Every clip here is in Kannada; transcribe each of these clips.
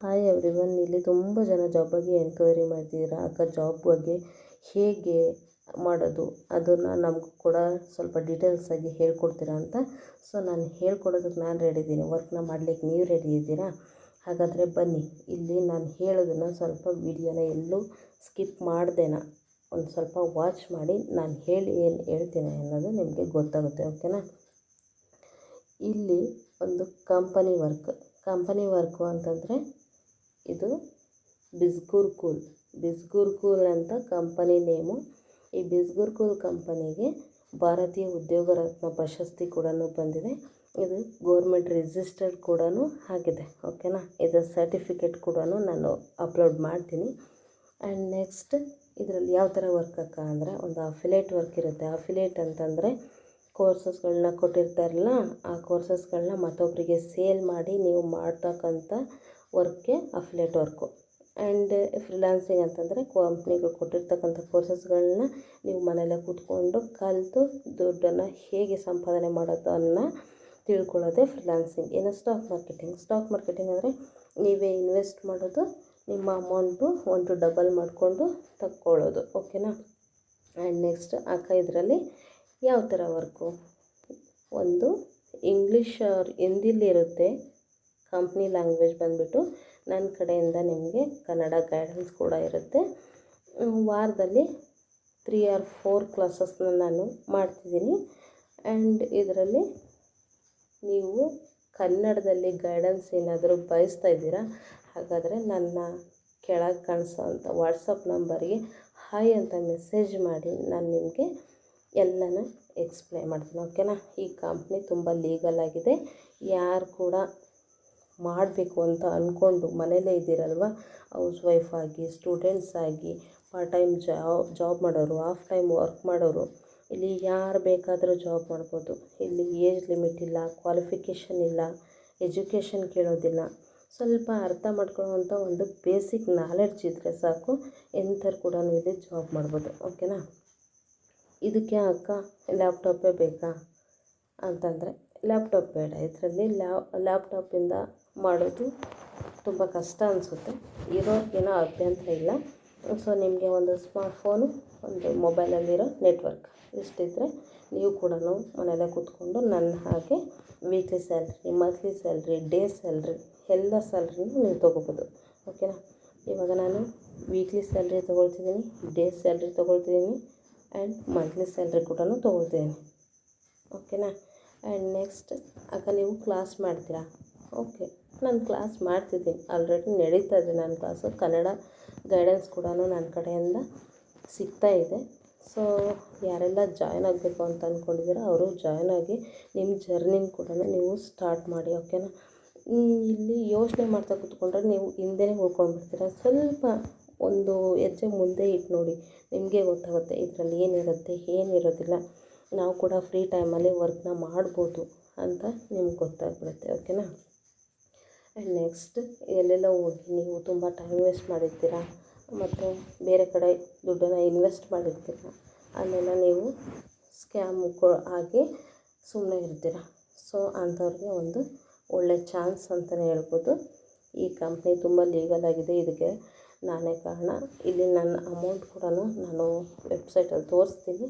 ಹಾಯ್ ಎವ್ರಿವನ್ ಇಲ್ಲಿ ತುಂಬ ಜನ ಜಾಬ್ ಬಗ್ಗೆ ಎನ್ಕ್ವೈರಿ ಮಾಡ್ತಿದ್ದೀರಾ? ಅಕ್ಕ ಜಾಬ್ ಬಗ್ಗೆ ಹೇಗೆ ಮಾಡೋದು? ಅದನ್ನು ನಮ್ಗೆ ಕೂಡ ಸ್ವಲ್ಪ ಡೀಟೇಲ್ಸ್ ಆಗಿ ಹೇಳ್ಕೊಡ್ತೀರಾ ಅಂತ. ಸೊ ನಾನು ಹೇಳ್ಕೊಡೋದಕ್ಕೆ ನಾನು ರೆಡಿ ಇದ್ದೀನಿ. ವರ್ಕ್ನ ಮಾಡ್ಲಿಕ್ಕೆ ನೀವು ರೆಡಿ ಇದ್ದೀರಾ? ಹಾಗಾದರೆ ಬನ್ನಿ. ಇಲ್ಲಿ ನಾನು ಹೇಳೋದನ್ನು ಸ್ವಲ್ಪ ವಿಡಿಯೋನ ಎಲ್ಲೂ ಸ್ಕಿಪ್ ಮಾಡ್ದೇನ ಒಂದು ಸ್ವಲ್ಪ ವಾಚ್ ಮಾಡಿ ನಾನು ಹೇಳಿ ಏನು ಹೇಳ್ತೀನಿ ಅನ್ನೋದು ನಿಮಗೆ ಗೊತ್ತಾಗುತ್ತೆ ಓಕೆನಾ ಇಲ್ಲಿ ಒಂದು ಕಂಪನಿ ವರ್ಕ್ ಕಂಪನಿ ವರ್ಕು ಅಂತಂದರೆ ಇದು ಬಿಸ್ಗೂರ್ ಕೂಲ್ ಬಿಸ್ಗೂರ್ ಕೂಲ್ ಅಂತ ಕಂಪನಿ ನೇಮು. ಈ ಬಿಸ್ಗೂರ್ ಕೂಲ್ ಕಂಪನಿಗೆ ಭಾರತೀಯ ಉದ್ಯೋಗ ರತ್ನ ಪ್ರಶಸ್ತಿ ಕೂಡ ಬಂದಿದೆ. ಇದು ಗೋರ್ಮೆಂಟ್ ರಿಜಿಸ್ಟರ್ಡ್ ಕೂಡ ಆಗಿದೆ. ಓಕೆನಾ? ಇದರ ಸರ್ಟಿಫಿಕೇಟ್ ಕೂಡ ನಾನು ಅಪ್ಲೋಡ್ ಮಾಡ್ತೀನಿ. ಆ್ಯಂಡ್ ನೆಕ್ಸ್ಟ್ ಇದರಲ್ಲಿ ಯಾವ ಥರ ವರ್ಕ್ ಅಕ್ಕ ಅಂದರೆ ಒಂದು ಅಫಿಲೇಟ್ ವರ್ಕ್ ಇರುತ್ತೆ. ಅಫಿಲೇಟ್ ಅಂತಂದರೆ ಕೋರ್ಸಸ್ಗಳನ್ನ ಕೊಟ್ಟಿರ್ತಾರಲ್ಲ, ಆ ಕೋರ್ಸಸ್ಗಳನ್ನ ಮತ್ತೊಬ್ಬರಿಗೆ ಸೇಲ್ ಮಾಡಿ ನೀವು ಮಾಡ್ತಕ್ಕಂಥ ವರ್ಕ್ಗೆ ಅಫಿಲೇಟ್ ವರ್ಕು. ಆ್ಯಂಡ್ ಫ್ರೀಲಾನ್ಸಿಂಗ್ ಅಂತಂದರೆ ಕಂಪ್ನಿಗಳು ಕೊಟ್ಟಿರ್ತಕ್ಕಂಥ ಕೋರ್ಸಸ್ಗಳನ್ನ ನೀವು ಮನೆಯಲ್ಲೇ ಕೂತ್ಕೊಂಡು ಕಲಿತು ದುಡ್ಡನ್ನು ಹೇಗೆ ಸಂಪಾದನೆ ಮಾಡೋದನ್ನು ತಿಳ್ಕೊಳ್ಳೋದೇ ಫ್ರೀಲಾನ್ಸಿಂಗ್. ಇನ್ನು ಸ್ಟಾಕ್ ಮಾರ್ಕೆಟಿಂಗ್. ಸ್ಟಾಕ್ ಮಾರ್ಕೆಟಿಂಗ್ ಅಂದರೆ ನೀವೇ ಇನ್ವೆಸ್ಟ್ ಮಾಡೋದು, ನಿಮ್ಮ ಅಮೌಂಟು ಒಂದು ಡಬಲ್ ಮಾಡಿಕೊಂಡು ತಕ್ಕೊಳ್ಳೋದು. ಓಕೆನಾ? ಆ್ಯಂಡ್ ನೆಕ್ಸ್ಟ್ ಅಕ್ಕ ಇದರಲ್ಲಿ ಯಾವ ಥರ ವರ್ಕು? ಒಂದು ಇಂಗ್ಲೀಷ್ ಹಿಂದಿಲಿರುತ್ತೆ ಕಂಪ್ನಿ ಲ್ಯಾಂಗ್ವೇಜ್ ಬಂದುಬಿಟ್ಟು ನನ್ನ ಕಡೆಯಿಂದ ನಿಮಗೆ ಕನ್ನಡ ಗೈಡೆನ್ಸ್ ಕೂಡ ಇರುತ್ತೆ. ವಾರದಲ್ಲಿ ತ್ರೀ ಆರ್ ಫೋರ್ ಕ್ಲಾಸಸ್ನ ನಾನು ಮಾಡ್ತಿದ್ದೀನಿ. ಆ್ಯಂಡ್ ಇದರಲ್ಲಿ ನೀವು ಕನ್ನಡದಲ್ಲಿ ಗೈಡೆನ್ಸ್ ಏನಾದರೂ ಬಯಸ್ತಾ ಇದ್ದೀರಾ? ಹಾಗಾದರೆ ನನ್ನ ಕೆಳಗೆ ಕಾಣಿಸೋ ಅಂಥ ವಾಟ್ಸಪ್ ನಂಬರ್ಗೆ ಹಾಯ್ ಅಂತ ಮೆಸೇಜ್ ಮಾಡಿ ನಾನು ನಿಮಗೆ ಎಲ್ಲನೂ ಎಕ್ಸ್ಪ್ಲೈನ್ ಮಾಡ್ತೀನಿ ಓಕೆನಾ ಈ ಕಂಪ್ನಿ ತುಂಬ ಲೀಗಲ್ ಆಗಿದೆ. ಯಾರು ಕೂಡ ಮಾಡಬೇಕು ಅಂತ ಅಂದ್ಕೊಂಡು ಮನೇಲೇ ಇದ್ದೀರಲ್ವ? ಹೌಸ್ ವೈಫ್ ಆಗಿ, ಸ್ಟೂಡೆಂಟ್ಸ್ ಆಗಿ, ಪಾರ್ಟ್ ಟೈಮ್ ಜಾಬ್ ಜಾಬ್ ಮಾಡೋರು, ಹಾಫ್ ಟೈಮ್ ವರ್ಕ್ ಮಾಡೋರು, ಇಲ್ಲಿ ಯಾರು ಬೇಕಾದರೂ ಜಾಬ್ ಮಾಡ್ಬೋದು. ಇಲ್ಲಿ ಏಜ್ ಲಿಮಿಟ್ ಇಲ್ಲ, ಕ್ವಾಲಿಫಿಕೇಷನ್ ಇಲ್ಲ, ಎಜುಕೇಷನ್ ಕೇಳೋದಿಲ್ಲ. ಸ್ವಲ್ಪ ಅರ್ಥ ಮಾಡ್ಕೊಳ್ಳೋವಂಥ ಒಂದು ಬೇಸಿಕ್ ನಾಲೆಡ್ಜ್ ಇದ್ದರೆ ಸಾಕು ಎಂಥರು ಕೂಡ ಇಲ್ಲಿ ಜಾಬ್ ಮಾಡ್ಬೋದು. ಓಕೆನಾ? ಇದಕ್ಕೆ ಅಕ್ಕ, ಲ್ಯಾಪ್ಟಾಪೇ ಬೇಕಾ? ಅಂತಂದರೆ ಲ್ಯಾಪ್ಟಾಪ್ ಬೇಡ. ಇದರಲ್ಲಿ ಲ್ಯಾಪ್ಟಾಪಿಂದ ಮಾಡೋದು ತುಂಬ ಕಷ್ಟ ಅನಿಸುತ್ತೆ. ಇರೋರ್ಗೇನೋ ಅಭ್ಯಂತರ ಇಲ್ಲ. ಸೊ ನಿಮಗೆ ಒಂದು ಸ್ಮಾರ್ಟ್ ಫೋನು ಒಂದು ಮೊಬೈಲಲ್ಲಿರೋ ನೆಟ್ವರ್ಕ್ ಇಷ್ಟಿದ್ದರೆ ನೀವು ಕೂಡ ಮನೆಯಲ್ಲೇ ಕೂತ್ಕೊಂಡು ನನ್ನ ಹಾಗೆ weekly salary monthly salary day salary ಎಲ್ಲ ಸ್ಯಾಲ್ರಿನೂ ನೀವು ತೊಗೋಬೋದು. ಓಕೆನಾ ಇವಾಗ ನಾನು ವೀಕ್ಲಿ ಸ್ಯಾಲ್ರಿ ತೊಗೊಳ್ತಿದ್ದೀನಿ ಡೇ ಸ್ಯಾಲ್ರಿ ತೊಗೊಳ್ತಿದ್ದೀನಿ ಆ್ಯಂಡ್ ಮಂತ್ಲಿ ಸ್ಯಾಲ್ರಿ ಕೂಡ ತೊಗೊಳ್ತಿದ್ದೀನಿ. ಓಕೆನಾ ಆ್ಯಂಡ್ ನೆಕ್ಸ್ಟ್ ಆಗ ನೀವು ಕ್ಲಾಸ್ ಮಾಡ್ತೀರಾ? ಓಕೆ, ನಾನು ಕ್ಲಾಸ್ ಮಾಡ್ತಿದ್ದೀನಿ. ಆಲ್ರೆಡಿ ನಡೀತಾ ಇದೆ ನನ್ನ ಕ್ಲಾಸು. ಕನ್ನಡ ಗೈಡೆನ್ಸ್ ಕೂಡ ನನ್ನ ಕಡೆಯಿಂದ ಸಿಗ್ತಾ ಇದೆ. ಸೊ ಯಾರೆಲ್ಲ ಜಾಯ್ನ್ ಆಗಬೇಕು ಅಂತ ಅಂದ್ಕೊಂಡಿದ್ದೀರೋ ಅವರು ಜಾಯ್ನ್ ಆಗಿ ನಿಮ್ಮ ಜರ್ನಿನ ಕೂಡ ನೀವು ಸ್ಟಾರ್ಟ್ ಮಾಡಿ ಓಕೆನಾ ಇಲ್ಲಿ ಯೋಚನೆ ಮಾಡ್ತಾ ಕೂತ್ಕೊಂಡ್ರೆ ನೀವು ಹಿಂದೆನೇ ಉಳ್ಕೊಂಡ್ಬಿಡ್ತೀರ? ಸ್ವಲ್ಪ ಒಂದು ಹೆಜ್ಜೆ ಮುಂದೆ ಇಟ್ಟು ನೋಡಿ. ನಿಮಗೆ ಗೊತ್ತಾಗುತ್ತೆ ಇದರಲ್ಲಿ ಏನಿರುತ್ತೆ, ಏನಿರೋದಿಲ್ಲ. ನಾವು ಕೂಡ ಫ್ರೀ ಟೈಮಲ್ಲಿ ವರ್ಕ್ನ ಮಾಡ್ಬೋದು ಅಂತ ನಿಮ್ಗೆ ಗೊತ್ತಾಗ್ಬಿಡುತ್ತೆ ಓಕೆನಾ ಆ್ಯಂಡ್ ನೆಕ್ಸ್ಟ್ ಎಲ್ಲೆಲ್ಲ ಹೋಗಿ ನೀವು ತುಂಬ ಟೈಮ್ ವೇಸ್ಟ್ ಮಾಡಿರ್ತೀರಾ? ಮತ್ತು ಬೇರೆ ಕಡೆ ದುಡ್ಡನ್ನು ಇನ್ವೆಸ್ಟ್ ಮಾಡಿರ್ತೀರ? ಅಲ್ಲೆಲ್ಲ ನೀವು ಸ್ಕ್ಯಾಮ್ ಆಗಿ ಸುಮ್ಮನೆ ಇರ್ತೀರ? ಸೊ ಅಂಥವ್ರಿಗೆ ಒಂದು ಒಳ್ಳೆ ಚಾನ್ಸ್ ಅಂತಲೇ ಹೇಳ್ಬೋದು. ಈ ಕಂಪ್ನಿ ತುಂಬ ಲೀಗಲ್ ಆಗಿದೆ ಇದಕ್ಕೆ ನಾನೇ ಕಾರಣ. ಇಲ್ಲಿ ನನ್ನ ಅಮೌಂಟ್ ಕೂಡ ನಾನು ವೆಬ್ಸೈಟಲ್ಲಿ ತೋರಿಸ್ತೀನಿ.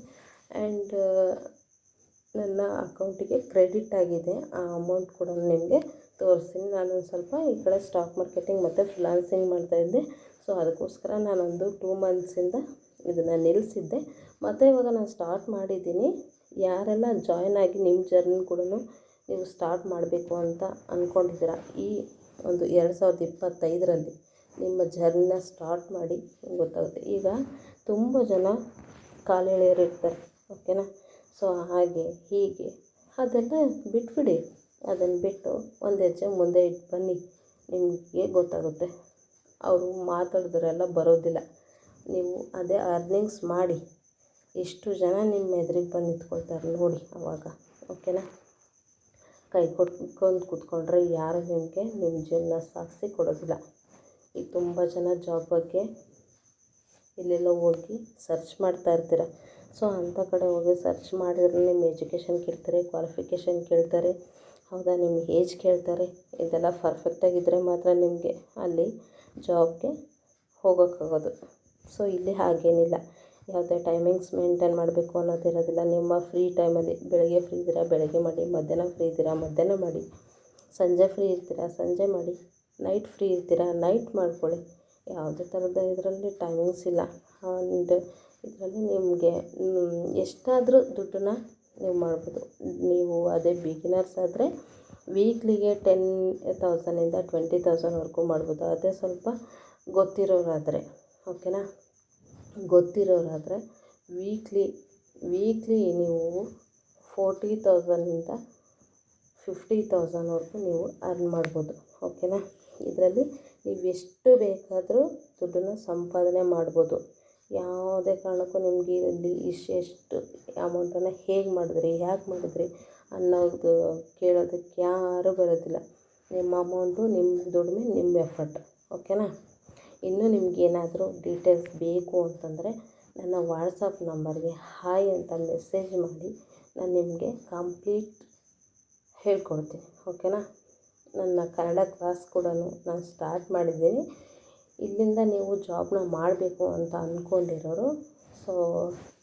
ಆ್ಯಂಡ್ ನನ್ನ ಅಕೌಂಟಿಗೆ ಕ್ರೆಡಿಟ್ ಆಗಿದೆ. ಆ ಅಮೌಂಟ್ ಕೂಡ ನಿಮಗೆ ತೋರಿಸ್ತೀನಿ. ನಾನೊಂದು ಸ್ವಲ್ಪ ಈ ಕಡೆ ಸ್ಟಾಕ್ ಮಾರ್ಕೆಟಿಂಗ್ ಮತ್ತು ಫ್ರೀಲಾನ್ಸಿಂಗ್ ಮಾಡ್ತಾಯಿದ್ದೆ ಸೊ, ಅದಕ್ಕೋಸ್ಕರ ನಾನೊಂದು ಟೂ ಮಂತ್ಸಿಂದ ಇದನ್ನು ನಿಲ್ಲಿಸಿದ್ದೆ ಮತ್ತು ಇವಾಗ ನಾನು ಸ್ಟಾರ್ಟ್ ಮಾಡಿದ್ದೀನಿ. ಯಾರೆಲ್ಲ ಜಾಯ್ನ್ ಆಗಿ ನಿಮ್ಮ ಜರ್ನಿ ಕೂಡ ನೀವು ಸ್ಟಾರ್ಟ್ ಮಾಡಬೇಕು ಅಂತ ಅಂದ್ಕೊಂಡಿದ್ದೀರಾ ಈ ಒಂದು ಎರಡು ಸಾವಿರದ ಇಪ್ಪತ್ತೈದರಲ್ಲಿ ನಿಮ್ಮ ಜರ್ನಿನ ಸ್ಟಾರ್ಟ್ ಮಾಡಿ ಗೊತ್ತಾಗುತ್ತೆ. ಈಗ ತುಂಬ ಜನ ಕಾಲು ಎಳೆಯೋರು ಇರ್ತಾರೆ. ಓಕೆನಾ? ಸೊ ಹಾಗೆ, ಹೀಗೆ. ಅದೆಲ್ಲ ಬಿಟ್ಬಿಡಿ. ಅದನ್ನು ಬಿಟ್ಟು ಒಂದು ಹೆಜ್ಜೆ ಮುಂದೆ ಇಟ್ಟು ಬನ್ನಿ. ನಿಮಗೆ ಗೊತ್ತಾಗುತ್ತೆ. ಅವರು ಮಾತಾಡಿದ್ರೆಲ್ಲ ಬರೋದಿಲ್ಲ. ನೀವು ಅದೇ ಅರ್ನಿಂಗ್ಸ್ ಮಾಡಿ. ಎಷ್ಟು ಜನ ನಿಮ್ಮ ಎದುರಿಗೆ ಬಂದು ನಿಂತ್ಕೊಳ್ತಾರೆ ನೋಡಿ ಅವಾಗ. ಓಕೆನಾ? ಕೈ ಕೊಟ್ಕೊಂಡು ಕೂತ್ಕೊಂಡ್ರೆ ಯಾರು ನಿಮಗೆ ನಿಮ್ಮ ಜೀವನ ಸಾಗಿಸಿ ಕೊಡೋದಿಲ್ಲ. ಈಗ ತುಂಬ ಜನ ಜಾಬ್ ಬಗ್ಗೆ ಇಲ್ಲೆಲ್ಲ ಹೋಗಿ ಸರ್ಚ್ ಮಾಡ್ತಾ ಇರ್ತೀರ. ಸೊ ಅಂಥ ಕಡೆ ಹೋಗಿ ಸರ್ಚ್ ಮಾಡಿದ್ರೆ ನಿಮ್ಮ ಎಜುಕೇಷನ್ ಕೇಳ್ತಾರೆ ಕ್ವಾಲಿಫಿಕೇಷನ್ ಕೇಳ್ತಾರೆ. ಹೌದಾ? ನಿಮ್ಮ ಏಜ್ ಕೇಳ್ತಾರೆ. ಇದೆಲ್ಲ ಪರ್ಫೆಕ್ಟಾಗಿದ್ದರೆ ಮಾತ್ರ ನಿಮಗೆ ಅಲ್ಲಿ ಜಾಬ್ಗೆ ಹೋಗೋಕ್ಕಾಗೋದು. ಸೊ ಇಲ್ಲಿ ಹಾಗೇನಿಲ್ಲ. ಯಾವುದೇ ಟೈಮಿಂಗ್ಸ್ ಮೇಂಟೈನ್ ಮಾಡಬೇಕು ಅನ್ನೋದಿರೋದಿಲ್ಲ ನಿಮ್ಮ ಫ್ರೀ ಟೈಮಲ್ಲಿ ಬೆಳಗ್ಗೆ ಫ್ರೀ ಇದ್ದೀರಾ? ಬೆಳಗ್ಗೆ ಮಾಡಿ. ಮಧ್ಯಾಹ್ನ ಫ್ರೀ ಇದ್ದೀರಾ? ಮಧ್ಯಾಹ್ನ ಮಾಡಿ. ಸಂಜೆ ಫ್ರೀ ಇರ್ತೀರಾ? ಸಂಜೆ ಮಾಡಿ. ನೈಟ್ ಫ್ರೀ ಇರ್ತೀರಾ? ನೈಟ್ ಮಾಡ್ಕೊಳ್ಳಿ. ಯಾವುದೇ ಥರದ ಇದರಲ್ಲಿ ಟೈಮಿಂಗ್ಸ್ ಇಲ್ಲ. ಆ್ಯಂಡ್ ಇದರಲ್ಲಿ ನಿಮಗೆ ಎಷ್ಟಾದರೂ ದುಡ್ಡನ್ನ ನೀವು ಮಾಡ್ಬೋದು. ನೀವು ಅದೇ ಬಿಗಿನರ್ಸ್ ಆದರೆ ವೀಕ್ಲಿಗೆ ಟೆನ್ ತೌಸಂಡಿಂದ ಟ್ವೆಂಟಿ ತೌಸಂಡ್ವರೆಗೂ ಮಾಡ್ಬೋದು. ಅದೇ ಸ್ವಲ್ಪ ಗೊತ್ತಿರೋರಾದರೆ ಓಕೆನಾ ಗೊತ್ತಿರೋರಾದರೆ ವೀಕ್ಲಿ ವೀಕ್ಲಿ ನೀವು ಫೋರ್ಟಿ ತೌಸಂಡಿಂದ ಫಿಫ್ಟಿ ತೌಸಂಡ್ವರೆಗೂ ನೀವು ಅರ್ನ್ ಮಾಡ್ಬೋದು ಓಕೆನಾ ಇದರಲ್ಲಿ ನೀವು ಎಷ್ಟು ಬೇಕಾದರೂ ದುಡ್ಡನ್ನು ಸಂಪಾದನೆ ಮಾಡ್ಬೋದು. ಯಾವುದೇ ಕಾರಣಕ್ಕೂ ನಿಮಗೆ ಇಲ್ಲಿ ಇಷ್ಟೆಷ್ಟು ಅಮೌಂಟನ್ನು ಹೇಗೆ ಮಾಡಿದ್ರಿ ಯಾಕೆ ಮಾಡಿದ್ರಿ ಅನ್ನೋದು ಕೇಳೋದಕ್ಕೆ ಯಾರೂ ಬರೋದಿಲ್ಲ. ನಿಮ್ಮ ಅಮೌಂಟು ನಿಮ್ಮ ದುಡಿಮೆ ನಿಮ್ಮ ಎಫರ್ಟ್, ಓಕೆನಾ? ಇನ್ನೂ ನಿಮಗೇನಾದರೂ ಡೀಟೇಲ್ಸ್ ಬೇಕು ಅಂತಂದರೆ ನನ್ನ ವಾಟ್ಸಪ್ ನಂಬರ್ಗೆ ಹಾಯ್ ಅಂತ ಮೆಸೇಜ್ ಮಾಡಿ, ನಾನು ನಿಮಗೆ ಕಂಪ್ಲೀಟ್ ಹೇಳ್ಕೊಡ್ತೀನಿ, ಓಕೆನಾ? ನನ್ನ ಕನ್ನಡ ಕ್ಲಾಸ್ ಕೂಡ ನಾನು ಸ್ಟಾರ್ಟ್ ಮಾಡಿದ್ದೀನಿ. ಇಲ್ಲಿಂದ ನೀವು ಜಾಬ್ನ ಮಾಡಬೇಕು ಅಂತ ಅಂದ್ಕೊಂಡಿರೋರು ಸೊ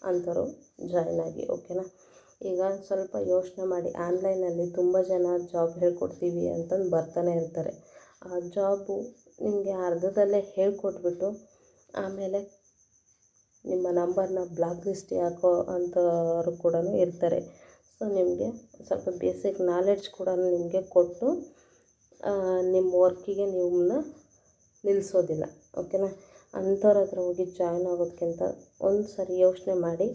ಅಂಥವ್ರು ಜಾಯ್ನ್ ಆಗಿ ಓಕೆನಾ ಈಗ ಸ್ವಲ್ಪ ಯೋಚನೆ ಮಾಡಿ ಆನ್ಲೈನಲ್ಲಿ ತುಂಬ ಜನ ಜಾಬ್ ಹೇಳ್ಕೊಡ್ತೀವಿ ಅಂತಂದು ಬರ್ತಾನೆ ಇರ್ತಾರೆ. ಆ ಜಾಬು ನಿಮಗೆ ಅರ್ಧದಲ್ಲೇ ಹೇಳ್ಕೊಟ್ಬಿಟ್ಟು, ಆಮೇಲೆ ನಿಮ್ಮ ನಂಬರ್ನ ಬ್ಲಾಕ್ ಲಿಸ್ಟ್ ಹಾಕೋ ಅಂಥವ್ರು ಕೂಡ ಇರ್ತಾರೆ. ಸೊ ನಿಮಗೆ ಸ್ವಲ್ಪ ಬೇಸಿಕ್ ನಾಲೆಡ್ಜ್ ಕೂಡ ನಿಮಗೆ ಕೊಟ್ಟು ನಿಮ್ಮ ವರ್ಕಿಗೆ ನಿಮ್ಮನ್ನ ನಿಲ್ಲಿಸೋದಿಲ್ಲ ಓಕೆನಾ ಅಂಥವ್ರ ಹತ್ರ ಹೋಗಿ ಜಾಯ್ನ್ ಆಗೋದಕ್ಕಿಂತ ಒಂದು ಸರಿ ಯೋಚನೆ ಮಾಡಿ.